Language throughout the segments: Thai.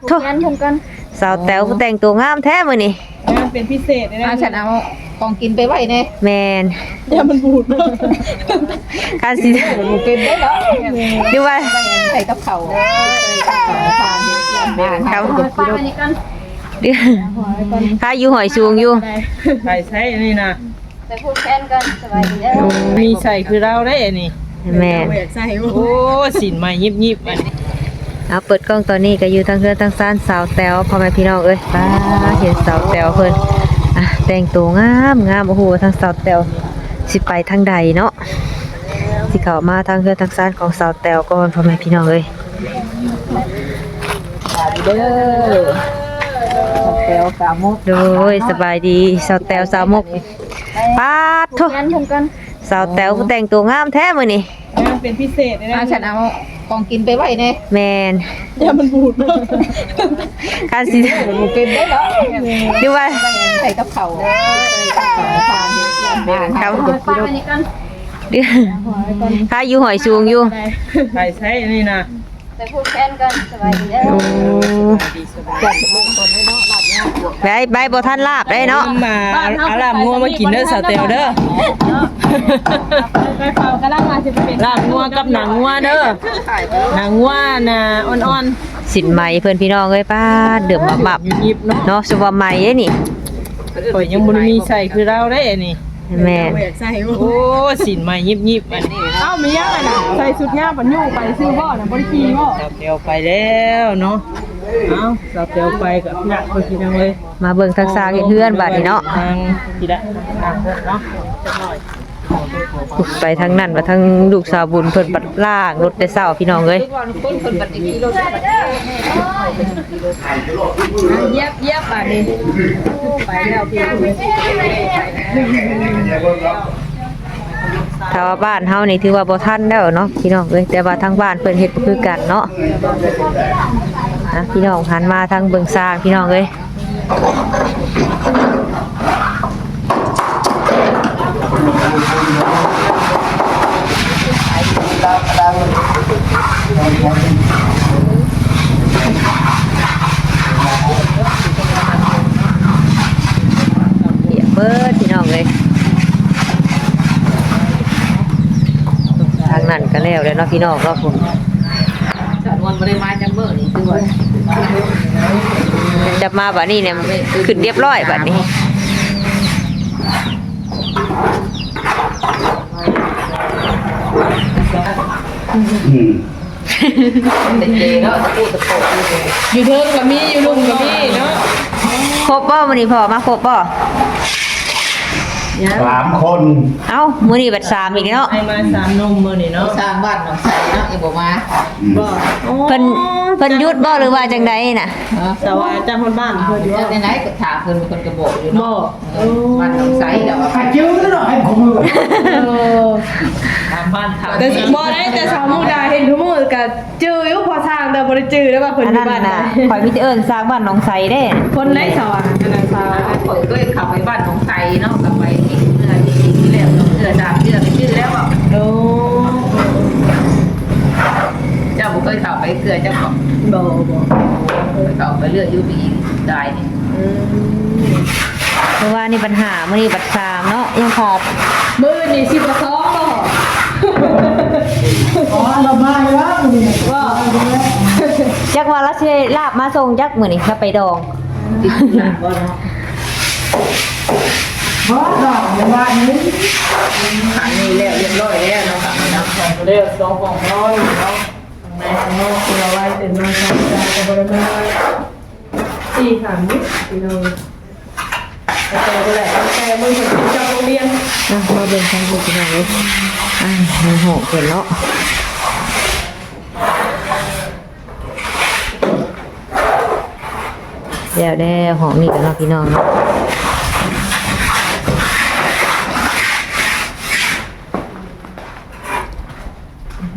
ดโทุงั้นผมกันสาวแต๋วผู้แต่งตัวงามแท้มื้อนี้งานเป็นพิเศษเลยนะอาฉันเอาของกินไปไว้เนี่ยแม่นเดี๋ยวมันบูดเนาะการสิมันเป็นได้เหรอดูว่าใส่กับเขาทานงานครับฟ้าอันนี้กันถ้าอยู่หอยสูงอยู่ใส่ใช้อันนี้นะแต่พูดแค้นกันสบายดีเด้อมีใส่คือเราได้อันนี้แม่นโอ้สินใหม่ยิบยิบอันนี้ เอาเปิดกล้องตอนนี้ก็อยู่ทั้งเพื่อนทั้งซ่านสาวแต๋วพ่อแม่พี่น้องเอ้ยป้าเห็นสาวแต๋วเพิ่นอะแต่งตัวงามงามโอ้โหทั้งสาวแต๋วสิไปทางใดเนาะสิเข้ามาทางเพื่อนทั้งซ่านของสาวแต๋วก่อนพ่อแม่พี่น้องเอ้ยเด้อแก้วกามุกโดยสบายดีสาวแต๋วสาวมกป้าดโทุงั้นผมกันสาวแต๋วผู้แต่งตัวงามแท้มื้อนี้ งานเป็นพิเศษเลยนะอาฉันเอาของกินไปไว้เนี่ยแม่นเดี๋ยวมันบูดเนาะการสิมันเป็นได้เหรอดูว่าใส่กับเขาทานงานครับฟ้าอันนี้กันถ้าอยู่หอยสูงอยู่ใส่ใช้อันนี้นะ แต่พูดแค้นกันสบายดีเด้อโอ้ใบใบบ่ทันลาบได้เนาะมาอาลามงัวมากินเด้อสาวเตลเด้อไปเฝ้ากำลังมาสิเป็นลาบงัวกับหนังงัวเด้อหนังงัวน่ะอ่อนสินไหมเพื่อนพี่น้องเอ้ยป้าดเดือบมาบับๆยิบๆเนาะเนาะสว่าไหมเอ้ยนี่ข่อยยังบ่ได้มีใส่คือเราได้อันนี้ แม่นโอ้สินใหม่ยิบยิบอันนี้เอ้ามียังอะนะใส่สุดยาวปันยู่ไปซื้อบ่อนะบ่ได้ขี่บ่สาวเตียวไปแล้วเนาะเอ้าสาวเตียวไปกับหนักคนกินจังเลยมาเบิ่งทักษะเฮ็ดเฮือนบัดนี้เนาะ ทางทีละทางเนาะจักหน่อย ไปทางนั้นว่าทางลูกสาวบุญเพิ่นปัดล่างรถแต่เช้าพี่น้องเอ้ยคนคนคนปฏิกิริยาเย็บเย็บอะนี่ไปแล้วพี่ถ้าว่าบ้านเฮานี่ถือว่าบ่ทันแล้วเนาะพี่น้องเอ้ยแต่ว่าทางบ้านเพิ่นเฮ็ดบ่คือกันเนาะนะพี่น้องหันมาทางเบิ่งสร้างพี่น้องเอ้ย เปียกเบิ ดพี่น้องเลยทางนั้นก็แล้วแล้วเนาะพี่น้องก็ผมฉันวันบริมาจังเบอร์นี่คือว่าจะมาบัดนี้เนี่ยขึ้นเรียบร้อยบัดนี้เด็กๆเนาะตะปูตะโปะอยู่เทิงก็มีอยู่ลุมก็มีเนาะครบบ่มื้อนี้พอมาครบบ่ สามคนเอ้ามื้อนี้บัดสามอีกเนาะให้มาสามนมมื้อนี่เนาะสร้างบ้านหนองใสเนาะยังบอกมาบ่เพิ่นเพิ่นหยุดบ่หรือว่าจังไดน่ะสวาจ้าคนบ้านเพิ่นอยู่เจ้าในไหนก็ถามเพิ่นเป็นคนกระบอกอยู่บ่เนาะบ้านหนองใสแล้วขัดยื้อหน่อยผมถามบ้านถามแต่บ่ได้แต่สาวมุกดาเห็นทุกมื้อก็จื้ออยู่พอทางแต่บ่ได้จื้อได้ว่าเพิ่นอันอยู่นั้นบ้านน่ะน่ะข่อยมีแต่เอิ้นสร้างบ้านหนองไสเด้คนไร้สอนอันนั้นสาวข่อยก็ขับไปบ้านหนองใสเนาะกลับไป ที่เมื่อที่ที่แล้วเมื่อดามที่เราไปชื่อแล้วบอกโอ้เจ้าบุเคยเข้าไปเกลือเจ้าบอกบ่บ่เข้าไปเลือดยูบีได้นี่เพราะว่านี่ปัญหามื้อนี้บัดสามเนาะยังขาดมื้อนี้สิบ่ซ้อมบ่อ๋อเรามาแล้วนี่ว่าจักว่าละสิลาบมาส่งจักมือนี้เราไปดองติดหลังบ่เนาะ เพราะเราในบ้านนี้ขันนี่แล้วเรียบร้อยแล้วเนาะขันน้ำของเด้อสองของน้อยเนาะในข้างนอกเราไว้เป็นมาทำการก็บ่ได้มาสี่ขันนี่พี่น้องแต่ก็ได้แต่มึงเห็นเจ้าโรงเรียนนะมาเบิ่งทางผู้พี่น้องเลยอ่ามันโหกเห็นเนาะเดี๋ยวได้หอมนี่กันเนาะพี่น้องเนาะ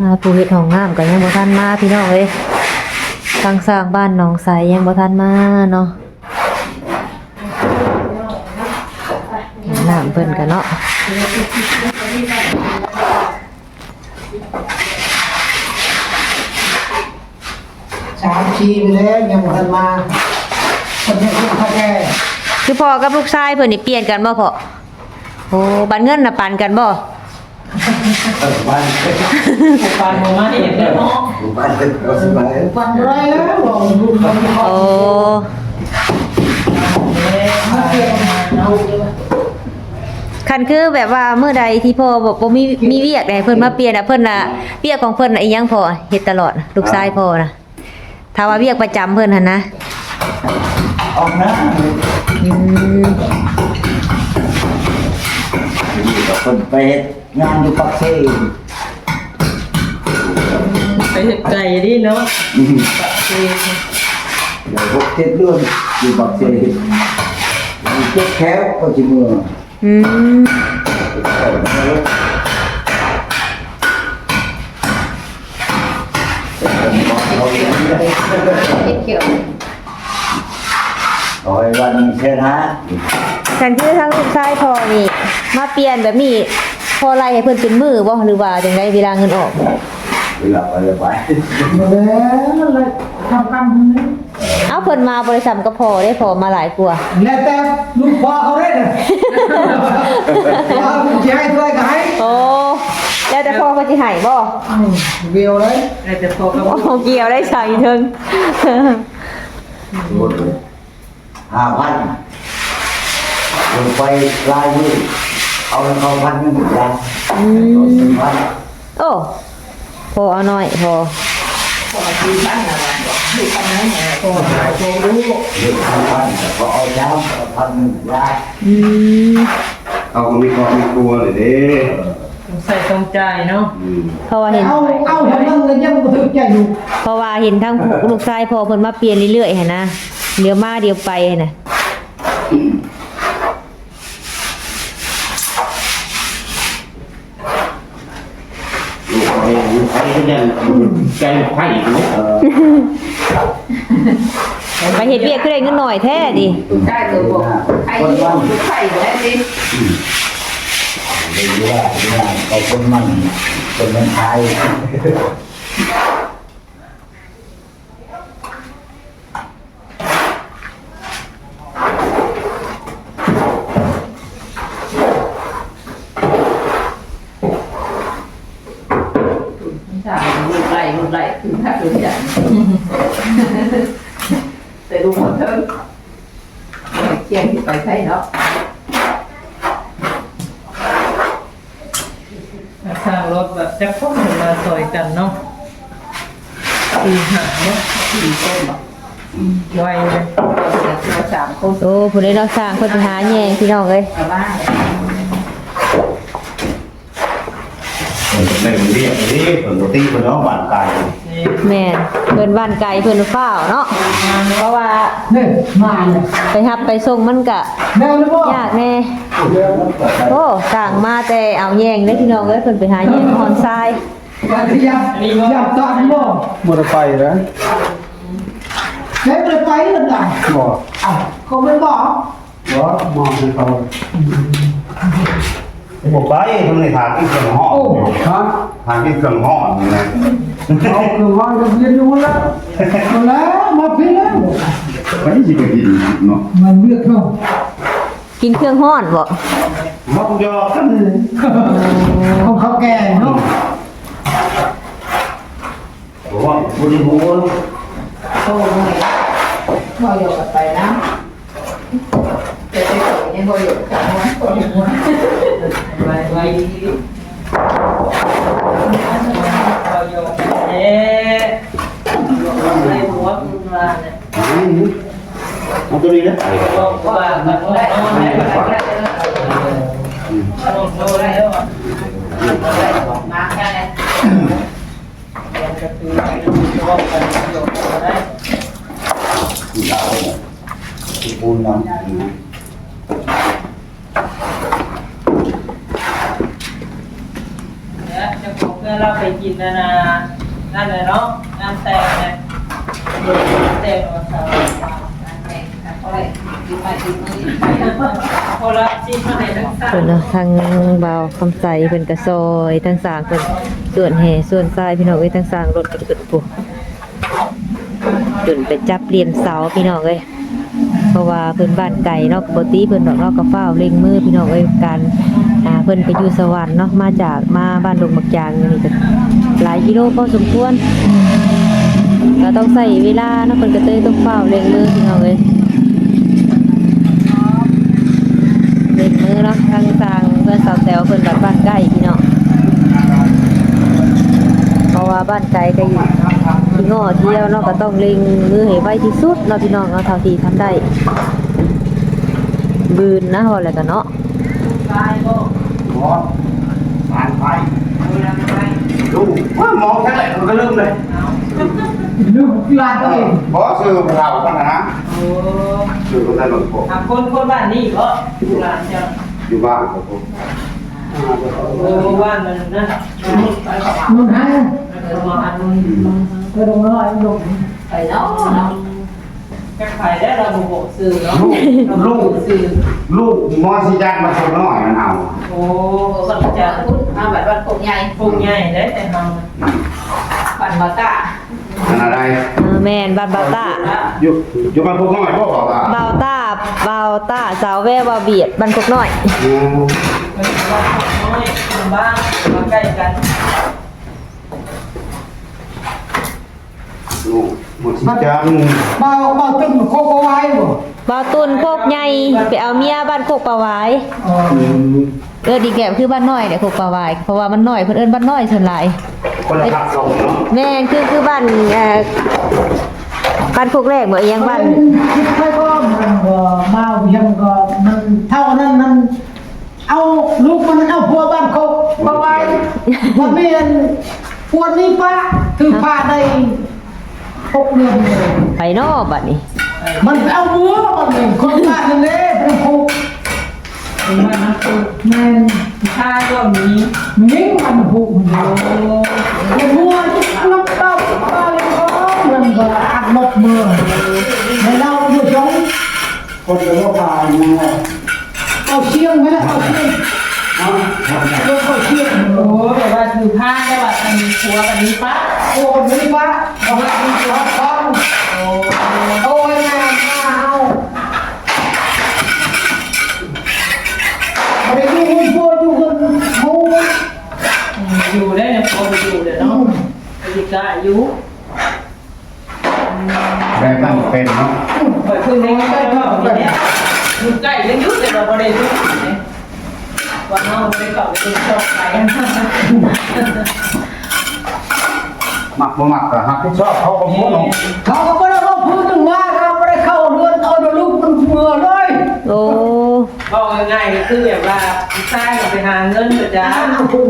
อ่าผู้เฮ็ดห้องน้ำก็ยังบ่ทันมาพี่น้องเอ้ยทางสร้างบ้านหนองใสยังบ่ทันมาเนาะน้ำเพิ่นกันเนาะสามชีไปแล้วยังบ่ทันมาคนนี้คือเขาแก่คือพ่อกับลูกชายเพิ่นนี่เปลี่ยนกันบ่พ่อโอ้บัตรเงินน่ะปันกันบ่ ปานบ่มาเห็นเด้อเนาะฟันไรแล้วบอกลูกเขาเขาโอ้คันคือแบบว่าเมื่อใดที่พ่อบอกบ่มีมีเวียกใดเพิ่นมาเปลี่ยนอะเพิ่นน่ะเวียกของเพิ่นน่ะอีหยังพ่อเฮ็ดตลอดลูกชายพ่อน่ะถ้าว่าเวียกประจำเพิ่นหั่นนะออกนะอืมคนไปเฮ็ด งานอยู่ปักเซ่ไปเฮ็ดไก่ดิเนาะเดี๋ยวพวกเจ็ดเดือนอยู่ปักเซ่มีเจ็ดแคล้วก็จิมืออืมเขียวร้อยวันเช่นฮะคันคือทั้งลูกชายพ่อนี่ มาเปลี่ยนแบบนี้ พอไล่ให้เพิ่นเป็นมือบ่หรือว่าจังไดเวลาเงินออกเวลาไปเลยไปมาแล้วเลยทำกันนี้เอาเพิ่นมาบริษัทก็พอได้พอมาหลายกว่าแล้วแต่ลูกพ่อเขาได้เลยว่าคุณจะให้ช่วยกันให้โอ้แล้วแต่พ่อก็สิให้บ่เบียวเลยแต่จะพอกับโอ้เกี่ยวได้ใส่ถึงห้าพันลงไปลายมือ เอาเงินเขาพันหนึ่งยันพันโอ้พอเอาหน่อยพอเดือนพันพันแต่พอเอาย้ำพันหนึ่งยาอืมเอาก็มีครอบมีครัวเลยเด้ใส่ตรงใจเนาะอืมเพราะว่าเห็น เอาเอาทำนั่นเลยยังบ่ถึงใจอยู่เพราะว่าเห็นทั้งลูกชายพอเพิ่นมาเปลี่ยนเรื่อยๆหั่นนะเดี๋ยวมาเดี๋ยวไปหั่นน่ะ ลูกไอ้ ลูกไอ้ก็ยังใจไผ่อยู่เนี่ยไปเฮ็ดเวียกคือได้เงินหน่อยแท้ดิได้ตัวบอกใครที่อยู่ใครแล้วดิเรียกว่าเรื่องเอาคนมันคนมันไทย ใช่ลูกไล่ลูกไล่คือถ้าคืออย่างแต่ดูหมดเถอะเที่ยงที่ไปใช่เนาะ สร้างรถแบบจะพ้นมาซอยกันเนาะสี่หาเนาะ สี่คนเนาะ ไวเลยเราสามคนโอ้ผู้ใดเราสร้างเพิ่นไปหาแยงพี่น้องเอ้ยชาวบ้านในกรุงเทพนี่ผลปกติผลน้องบ้านไกลนี่แม่นเพิ่นบ้านไกลเพิ่นฟ้าวเนาะเพราะว่านี่มาเลยไปรับไปส่งมันก็แม่รู้บ่ยากแน่โอ้สั่งมาแต่เอาแยงได้พี่น้องเอ้ยเพิ่นไปหาแยงฮอนทรายการที่ยับยับตอนบ่มอเตอร์ไซค์นะ แม่เลยไปนั่นน่ะบอกอ้าวเขาไม่บอกว่ามองให้เขาบอกไปทำในทางที่เครื่องห่อโอ้ฮะทางที่เครื่องห่อนี่นะเอาคือว่าจะเรียนรู้แล้วมาแล้วมาพี่แล้วมันยิ่งกว่าดีเนาะมันเลือกเขากินเครื่องฮ้อนบ่เขายอกันของเขาแก่เนาะบอกว่าบุญหูโอ้ย พออยู่กับไปนะจะไปส่งยังพออยู่กับมันพออยู่ไวไวดีเราโยกเอ๊ะในหัวคุณมาเนี่ยเอาตัวนี้นะไอ้บอกว่ามันได้นอนแล้วก็ได้นอนนอนแล้วมากันเลยก็คือว่ากันโยกได้ ที่เราที่ปูนน้ำเนี่ยจะบอกเพื่อนเราไปกินนานานั่นเลยเนาะงานแต่งเนี่ยแต่งวันเสาร์พอละที่มาในทั้งสามเพิ่นเนาะทางเบาคำใสเพิ่นก็ซอยทั้งสางเพิ่นส่วนแห่ส่วนทรายพี่น้องเอ้ทั้งสางรถก็เกิดปุ๊ จนไปจับเรียนเสาพี่น้องเอ้ยเพราะว่าเพิ่นบ้านไก่เนาะปกติเพิ่นดอกเนาะก็เฝ้าเล็งมือพี่น้องเอ้ยการอ่าเพิ่นไปอยู่สวรรค์เนาะมาจากมาบ้านดงบักจางนี่ก็หลายกิโลพอสมควรก็ต้องใส่เวลาเนาะเพิ่นก็เลยต้องเฝ้าเล็งมือพี่น้องเอ้ยเล็งมือเนาะทางทางเพิ่นสาวแตวเพิ่นบัดบ้านใกล้พี่น้องเพราะว่าบ้านไกลก็อยู่ ที่ง้อเที่ยวเนาะก็ต้องเล็งมือให้ไวที่สุดเนาะพี่น้องเนาะเท่าที่ทำได้บืนนะว่าอะไรกันเนาะหมอผ่านไปลูว่ามองแค่ไหนมันก็ลืมเลยลูกหลานตัวเองบอซื้อเรากันนะซื้อคนได้หลงผมถามคนคนบ้านนี้ก็อยู่หลานเจ้าอยู่บ้านผมเออบ้านมันนั่นไปกับนุ่นให้เออมาอัน กระดงน้อยลงไปเนาะเนาะแค่ไข่ได้เราบุกซื้อเนาะลูกซื้อลูกมอสิจักมาส่งน้อยมันเอา โอ้โอ้สัสัจจจะจะพุทธมาแบบวันคงใหญ่พุงใหญ่ได้แต่ทปันบากะอันอะไรเออแม่นบ้านบาวต้าำอยู่อยู่บ้านพวกน้อยพ่อบอกว่าบาวต้าบาวต้าสาวแววบาวเบียดบ้านกกน้อยอืมมันบ้านน้อยบ้านมาใกล้กัน ลูกมอสิจักเบาเบาตึ้งโคกเอาไว้บ่บาวตุนโคกใหญ่ไปเอาเมียบ้านโคกปลาหวายอ๋ออืมเออดีแก่คือบ้านน้อยเนี่ยโคกปลาหวายเพราะว่ามันน้อยเพิ่นเอิ้นบ้านน้อยส่วนหลายคนละขับส่งเนาะแม่นคือคือบ้านเอ่อบ้านโคกแรกบ่อีหยังบ้านคิดไปก็มันก็มาเพียงก็มันเท่านั้นมันเอาลูกมันเอาพัวบ้านเขามาไว้มันเมียนปวดนี้ป้าคือป้าได้ หกเดือนเลยไปนอกบัดนี้มันไปเอาบัวมันเองคนป้าทะเลเป็นผูกเป็นบ้านนักสู้แม่นชายก็มียิ่งมันผูกมันอยู่เป็นบัวน้ำเต้าป้าเลยก็มันก็อัดลบมือในเราอยู่ตรงคนจะว่าพาอยู่ไงเอาเชียงไหมเอาเชียง เอาเอาเชียงโอ้แต่ว่าคือผ้าได้ว่ามันผัวกันนี้ปะโอ้ยป้าเอาละมีตัวทองโอ้ยงานมาเอาไปดูคนพูดดูคนโอ้อยู่ได้เนี่ยพอไปอยู่เดี๋ยวเนาะไปดีกาอยู่แบบนั้นเป็นเนาะเปิดขึ้นได้ใกล้ๆก็แบบนี้อยู่ใกล้ยังยุดแต่เราไม่ได้ยุดวัน นั้นไปเก่าไปชอบไปหมักบ่หมักก็ฮักที่ชอบเขาก็พูดเนาะเขาก็ไม่ได้เขาพูดถึงว่าเราไม่ได้เข้าเรือนเอาเดี๋ยวลูกมันเบื่อเลยโอ้บอกง่ายๆก็คือแบบว่าชายไปหาเงินประจาอ้าวคุณ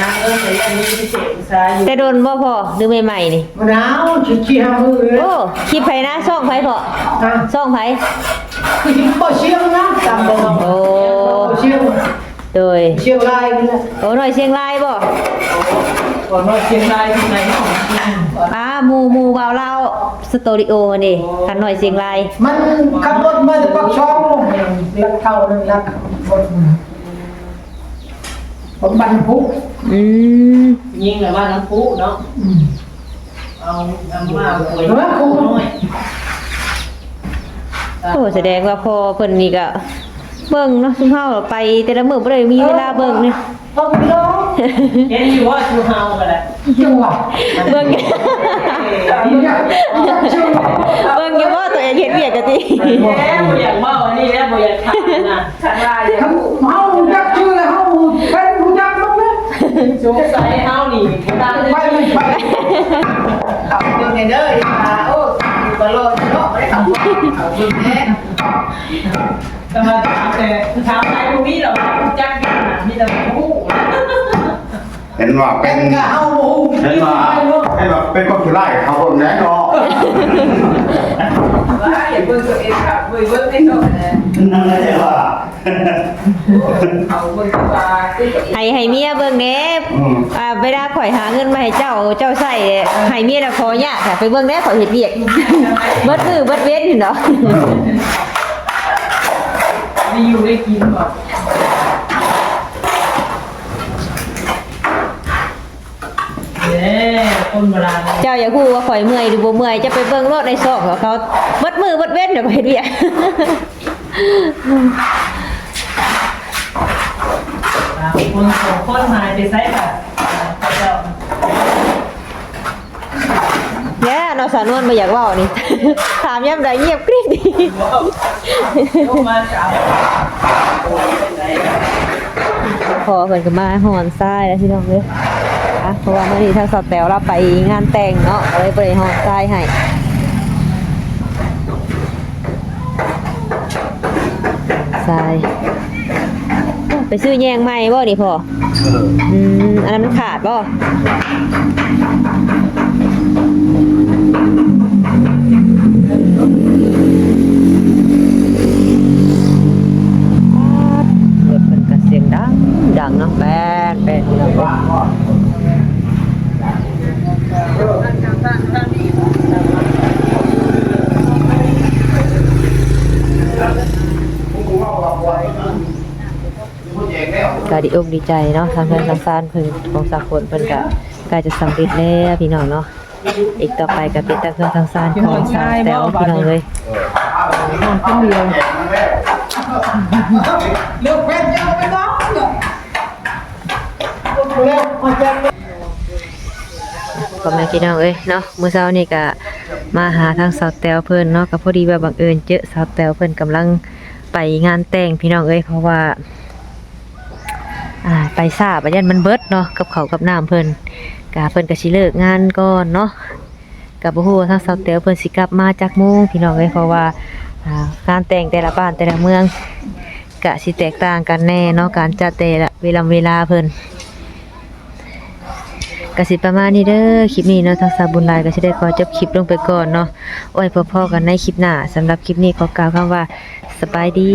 หาเงินแต่ยังมีพิเศษชายอยู่แต่โดนบ่พอหรือใหม่ๆนี่มะนาวชี้ชี้หามือเลยโอ้คลิปไผนะช่องไผพออะช่องไผคือที่บ่เชียงนะจำบ่โอ้เชียง โดยเชียงรายนี่แหละโอ้หน่อยเชียงรายบ่ก่อนว่าเชียงรายที่ไหนของอ่าหมู่หมู่วาวลาวสตูดิโอมันดิคันหน่อยเชียงรายมันขับรถมาจากปากช่องลงลักเข้าเลยลักรถผมบรรทุกอืมยิงแบบว่าน้ำพุเนาะอืมเอาน้ำมาป่วยน้อยโอ้แสดงว่าพอเพิ่นนี่ก็ เบิ่งเนาะซุมเฮาไปแต่ละมื้อบ่ได้มีเวลาเบิ่งนี่ต้องไปร้องเห็นอยู่ว่าชูเฮากันแหละจังหวะเบิ่งอยากอยากชื่อเบิ่งอยู่บ่ตัวเองเฮ็ดเวียกก็ติแล้วบ่อยากเมาอันนี้แล้วบ่อยากทำนะชักลายเขาเฮาอยากชื่อแล้วเฮาเป็นรู้จักมั้งเนี่ยสงสัยเฮานี่ตามไปไม่ไปขับอยู่ในเด้อที่มาโอ้อดเนาะไม่ได้ขับขับอยู่แม่แต่มาถามแต่ถามใครพวกนี้เราจักกันมีแต่ผู้ เห็นว่าเป็เป็นนกะเฮาบ่ฮู้เห็นว่าเห็นว่าเป็นคนขี้ไล่เขาคนแน่นอนว่าอย่าเบิ่งตัวเองขับเบิ่งเบิ่งไม่ต้องนะนั่นแหละว่าเขาเบิ่งว่าคือตัวเองให้ให้เมียเบิ่งแหน่อืมอ่าเวลาข่อยหาเงินมาให้เจ้าเจ้าใช้ให้เมียน่ะขอยากค่ะไปเบิ่งแหน่ข่อยเฮ็ดเวียกเบิดมือเบิดเว้นนี่เนาะ มีอยู่ได้กินบ่ เด้คนโบราณเจ้าอย่าพูดว่าข่อยเมื่อยหรือบ่เมื่อยจะไปเบิ่งรถในซอกของเขาเบิดมือเบิดเว้นเดี๋ยวไปเฮ็ดเวียกคนสองคนหายไปไสค่ะเจ้าแย่เนาะสาวนวลบ่อยากเว้านี่ ถามยามใดเงียบกริบดีลูกมาจะเอาพอเพิ่นก็มาหอนทรายแล้วพี่น้องเด้ออะ เพราะว่ามื้อนี้ทางสาวแต๋วเราไปงานแต่งเนาะก็เลยบ่ได้หอนทรายให้ทรายไปซื้อแยงใหม่บ่นี่พ่ออืมอันนั้นมันขาดป่ะเปิดเป็นกระเสียงดังดังเนาะแปดแปดเราก็ ก็ดีอกดีใจเนาะทางเพื่อนทางซานเพิ่นของสากลเพิ่นก็ใกล้จะสำเร็จแล้วพี่น้องเนาะอีกต่อไปก็เป็นทางเพื่อนทางซานของสาวแต๋วพี่น้องเลยเลือกเพชรยังไม่ต้องเลือกมาแจ้งก็แม่พี่น้องเอ้ยเนาะมื้อเช้านี่ก็มาหาทางสาวแตวเพิ่นเนาะก็พอดีว่าบังเอิญเจอสาวแตวเพิ่นกำลังไปงานแต่งพี่น้องเอ้ยเพราะว่า อ่าไปทราบว่ายันมันเบิดเนาะกับเขากับน้ำเพิ่นกะเพิ่นก็สิเลิกงานก่อนเนาะก็บ่ฮู้ว่าทางสาวแตวเพิ่นสิกลับมาจากโมงพี่น้องเอ้ยเพราะว่าอ่างานแต่งแต่ละบ้านแต่ละเมืองกะสิแตกต่างกันแน่เนาะการจัดแต่ละเวลาเวลาเพิ่นกะสิประมาณนี้เด้อคลิปนี้เนาะทางสาบุญลายก็สิได้ขอจบคลิปลงไปก่อนเนาะโอ้ยพอๆกันในคลิปหน้าสำหรับคลิปนี้ขอกล่าวคำว่าสบายดี